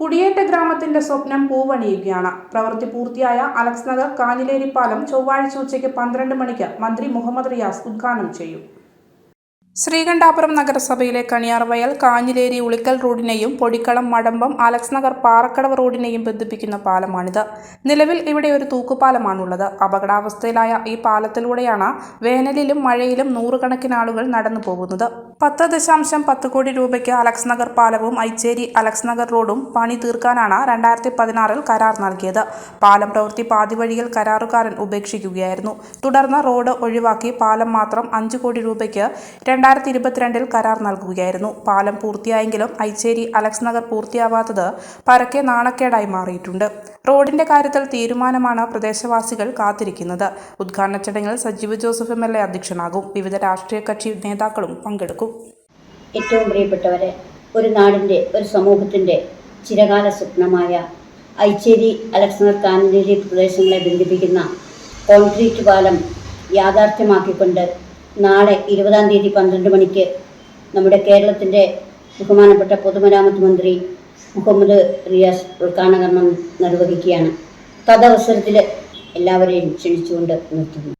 കുടിയേറ്റ ഗ്രാമത്തിന്റെ സ്വപ്നം പൂവണിയുകയാണ്. പ്രവൃത്തി പൂർത്തിയായ അലക്സ് നഗർ കാഞ്ഞിലേരി പാലം ചൊവ്വാഴ്ച ഉച്ചയ്ക്ക് പന്ത്രണ്ട് മണിക്ക് മന്ത്രി മുഹമ്മദ് റിയാസ് ഉദ്ഘാടനം ചെയ്യും. ശ്രീകണ്ഠാപുരം നഗരസഭയിലെ കണിയാർവയൽ കാഞ്ഞിലേരി ഉളിക്കൽ റോഡിനെയും പൊടിക്കളം മടമ്പം അലക്സ് നഗർ പാറക്കടവ് റോഡിനെയും ബന്ധിപ്പിക്കുന്ന പാലമാണിത്. നിലവിൽ ഇവിടെ ഒരു തൂക്കുപാലമാണുള്ളത്. അപകടാവസ്ഥയിലായ ഈ പാലത്തിലൂടെയാണ് വേനലിലും മഴയിലും നൂറുകണക്കിന് ആളുകൾ നടന്നു പോകുന്നത്. പത്ത് ദശാംശം പത്ത് കോടി രൂപയ്ക്ക് അലക്സ് നഗർ പാലവും ഐച്ചേരി അലക്സ് നഗർ റോഡും പണി തീർക്കാനാണ് രണ്ടായിരത്തി പതിനാറിൽ കരാർ നൽകിയത്. പാലം പ്രവൃത്തി പാതിവഴിയിൽ കരാറുകാരൻ ഉപേക്ഷിക്കുകയായിരുന്നു. തുടർന്ന് റോഡ് ഒഴിവാക്കി പാലം മാത്രം അഞ്ച് കോടി രൂപയ്ക്ക് രണ്ടായിരത്തി ഇരുപത്തിരണ്ടിൽ കരാർ നൽകുകയായിരുന്നു. പാലം പൂർത്തിയായെങ്കിലും ഐച്ചേരി അലക്സ് നഗർ പൂർത്തിയാവാത്തത് പരക്കെ നാണക്കേടായി മാറിയിട്ടുണ്ട്. റോഡിന്റെ കാര്യത്തിൽ തീരുമാനമാണ് പ്രദേശവാസികൾ കാത്തിരിക്കുന്നത്. ഉദ്ഘാടന ചടങ്ങിൽ Sajeev Joseph M L A അധ്യക്ഷനാകും. വിവിധ രാഷ്ട്രീയ കക്ഷി നേതാക്കളും പങ്കെടുക്കും. ഏറ്റവും പ്രിയപ്പെട്ടവരെ ഒരു നാടിന്റെ ഒരു സമൂഹത്തിന്റെ ചിരകാല സ്വപ്നമായ ഐച്ചേരി നഗർ കാനേരി പ്രദേശങ്ങളെ ബന്ധിപ്പിക്കുന്ന കോൺക്രീറ്റ് പാലം യാഥാർത്ഥ്യമാക്കിക്കൊണ്ട് നാളെ ഇരുപതാം തീയതി പന്ത്രണ്ട് മണിക്ക് നമ്മുടെ കേരളത്തിന്റെ ബഹുമാനപ്പെട്ട പൊതുമരാമത്ത് മന്ത്രി മുഹമ്മദ് റിയാസ് ഉദ്ഘാടനം നിർവഹിക്കുകയാണ്. തദവസരത്തിൽ എല്ലാവരെയും ക്ഷണിച്ചുകൊണ്ട് നിർത്തുന്നു.